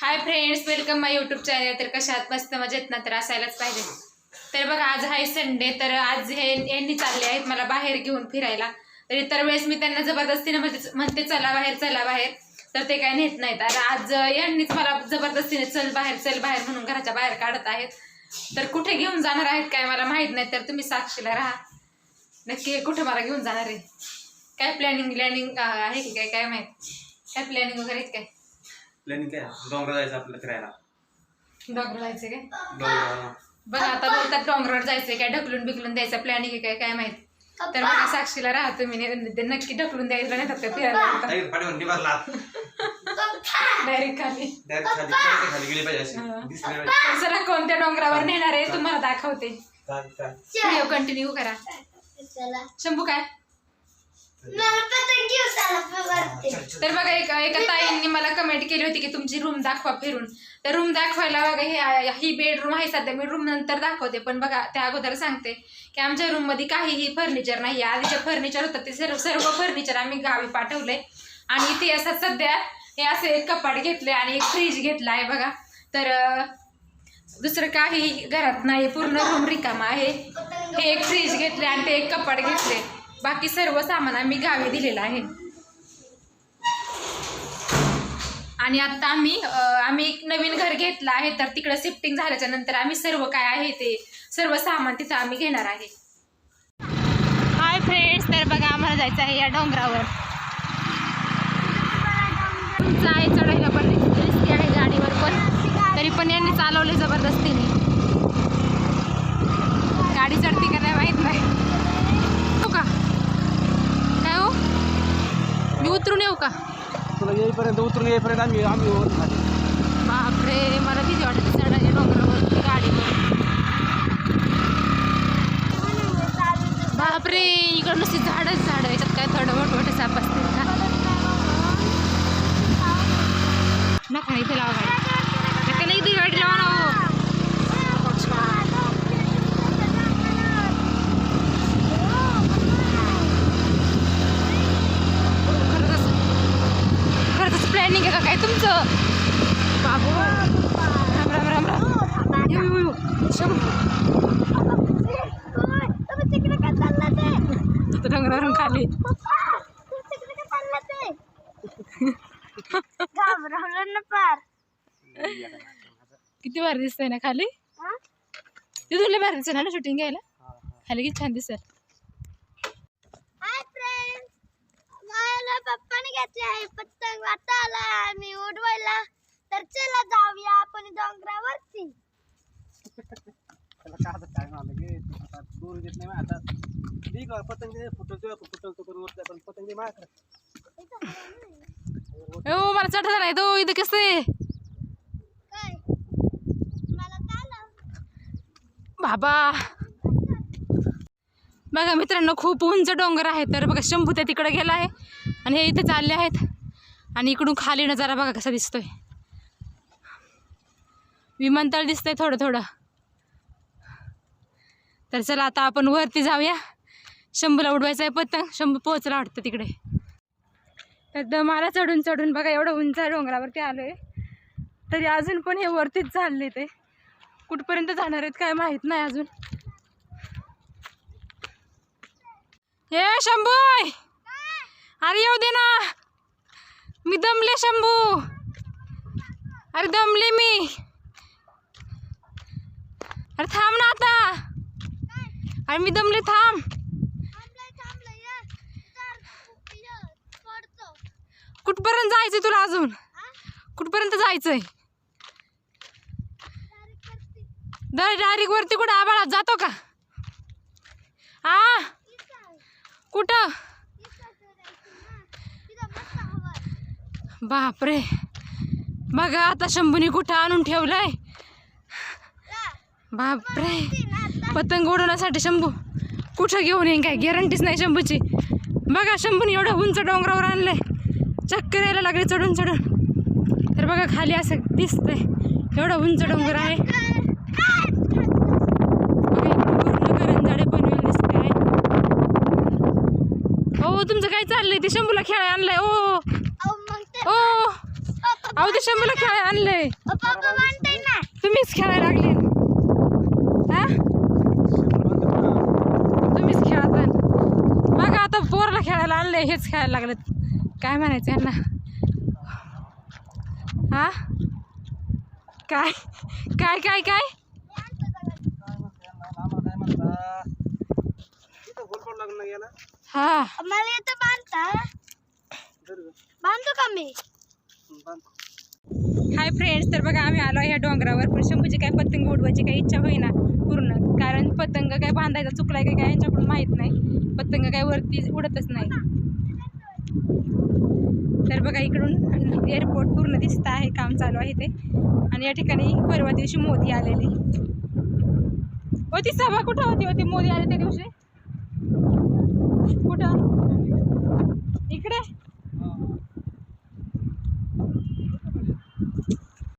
Hi friends welcome my YouTube channel तर कशात मस्त मजेत ना? तर असायलाच पाहिजे. तर बघा आज आहे संडे तर आज हे यांनी चालले आहेत मला बाहेर घेऊन फिरायला. तर इतर वेळेस मी त्यांना जबरदस्तीने म्हणते म्हणते चला बाहेर चला बाहेर. तर ते काय नेत नाहीत. आणि आज यांनीच मला जबरदस्तीने चल बाहेर चल बाहेर म्हणून घराच्या बाहेर काढत आहेत. तर कुठे घेऊन जाणार आहेत काय मला माहीत नाही तर तुम्ही साक्षीला राहा. नक्की कुठे मला घेऊन जाणार आहे? काय प्लॅनिंग प्लॅनिंग आहे की काय? काय माहीत? काय प्लॅनिंग वगैरे आहेत काय? प्लॅनिंग काय? डोंगर जायचं आपल्याला फिरायला. डॉक्टर जायचं काय? डोंगर बघा आता बोलतात डोंगरावर जायचंय काय? ढकलून बिकलून द्यायचं प्लॅनिंग आहे काय? काय माहीत? तर बघा साक्षीला राहा तुम्ही. ने- ते नक्की ढकलून द्यायचं नाही तर फिरायला डायरेक्ट पाठीवर निभारला डायरेक्ट खाली. डायरेक्ट खाली. पडते खाली गेली पाहिजे हा. अशी दिसली नाही पाहिजे. तर चला कोणत्या डोंगरावर नेणार आहे तुम्हाला दाखवते. चाल, चाल. व्हिडिओ कंटिन्यू करा. शंभू काय? तर बघा एक एका ताईंनी मला कमेंट केली होती की तुमची रूम दाखवा फिरून. तर रूम दाखवायला बघा हे ही बेडरूम आहे सध्या मी रूम नंतर दाखवते पण बघा त्या अगोदर सांगते की आमच्या रूममध्ये काहीही फर्निचर नाही आधीचे फर्निचर होतं ते सर्व सर्व फर्निचर आम्ही गावी पाठवले आणि इथे असं सध्या हे असे एक कपाट घेतले आणि एक फ्रीज घेतला आहे बघा. तर दुसरं काही घरात नाही पूर्ण रूम रिकामा आहे. हे एक फ्रीज घेतले आणि ते एक कपाट घेतले बाकी सर्व सामान आम्ही गावी दिलेलं आहे. आणि आता आम्ही आम्ही एक नवीन घर घेतलं आहे तर तिकडं शिफ्टिंग झाल्याच्यानंतर आम्ही सर्व काय आहे ते सर्व सामान तिथं आम्ही घेणार आहे. हाय फ्रेंड्स तर बघा आम्हाला जायचं आहे या डोंगरावर. आहे चढायला पण रिस्की आहे गाडीवर पण तरी पण यांनी चालवले जबरदस्तीने. गाडी चढती का नाही माहीत नाही. हो का? काय हो? मी उतरून येऊ का? आम्हाला येईपर्यंत उतरून येईपर्यंत आम्ही आम्ही वर खाली. बापरे मला भीती वाटते चढायला डोंगरावर गाडीवर बापरे इकडं नुसती झाडच झाड याच्यात काय थोडं मोठमोठे साप असतील का? नका इथे लावा गाडी नका नाही इथे गाडी लावा ना हो. खरंच आहे का काय तुमचं? बाबू. राम राम राम राम. येऊ येऊ डोंगरावरून खाली. किती भारी दिसतंय ना खाली? तिथून लय भारी दिसत ना शूटिंग घ्यायला? खाली किती छान दिसत हाय फ्रेंड्स मला घेतले आहे पतंग आता आला आम्ही उडवायला तर चला जाऊया आपण डोंगरावरती त्याला काय आता गे. दूर नाही माझ्या हातात. ठीक आहे, पतंग दे, फुटवतो आपण फुटवतो करून वरती आपण पतंग दे माझ्याकडे. ओ मला चढता नाही तो इथं कसं आहे काय मला काय बाबा बघा मित्रांनो खूप उंच डोंगर आहे तर बघा शंभू त्या तिकडे गेला आहे आणि हे इथे चालले आहेत. आणि इकडून खाली नजारा बघा कसा दिसतोय. विमानतळ दिसतंय थोडं थोडं. तर चला आता आपण वरती जाऊया. शंभूला उडवायचं आहे पतंग. शंभू पोहोचला वाटतं तिकडे. तर दमाला चढून चढून बघा एवढं उंच डोंगरावरती आलो आहे तरी अजून पण हे वरतीच चालले ते. कुठपर्यंत जाणार आहेत काय माहीत नाही अजून. हे शंभू अरे येऊ दे ना. मी दमले शंभू. अरे दमले मी. अरे थांब ना आता. अरे मी दमले थांब. कुठपर्यंत जायचंय तुला अजून? कुठपर्यंत जायचंय? डायरेक्ट दर डायरेक्ट वरती कुठं आबाळात जातो का? आ? कुठं? बापरे. बघा आता शंभूने कुठं आणून ठेवलंय? बापरे. पतंग उडवण्यासाठी शंभू कुठं घेऊन येईन काय? गॅरंटीच नाही शंभूची. बघा शंभूने एवढं उंच डोंगरावर आणलंय. चक्कर यायला लागले चढून चढून. तर बघा खाली असं दिसतंय. एवढं उंच डोंगर आहे बघा इकडून पूर्ण करंजाडे बनवेल दिसते तुमचं काय चाललंय? ते शंभूला खेळायला आणलंय. ओ. मग ओ. अहो ते शंभूला खेळायला आणलंय. तुम्हीच खेळायला लागले. हा? तुम्हीच खेळता बघा आता पोरला खेळायला आणलंय हेच खेळायला लागलेत. काय म्हणायचं यांना? हा? काय? काय काय काय? लागणार गेला हा. मला येतं बांधता. बांधतो का मी? हाय फ्रेंड्स तर बघा आम्ही आलो ह्या डोंगरावर. पण शंभूची काय पतंग उडवायची काही इच्छा होईना पूर्ण. कारण पतंग काय बांधायचा चुकलाय का काय यांच्याकडून माहीत नाही. पतंग काय वरती उडतच नाही. तर बघा इकडून एअरपोर्ट पूर्ण दिसत आहे काम चालू आहे ते. आणि या ठिकाणी परवा दिवशी मोदी आलेले. होती सभा कुठं होती? होती मोदी आले त्या दिवशी? कुठं? इकडे?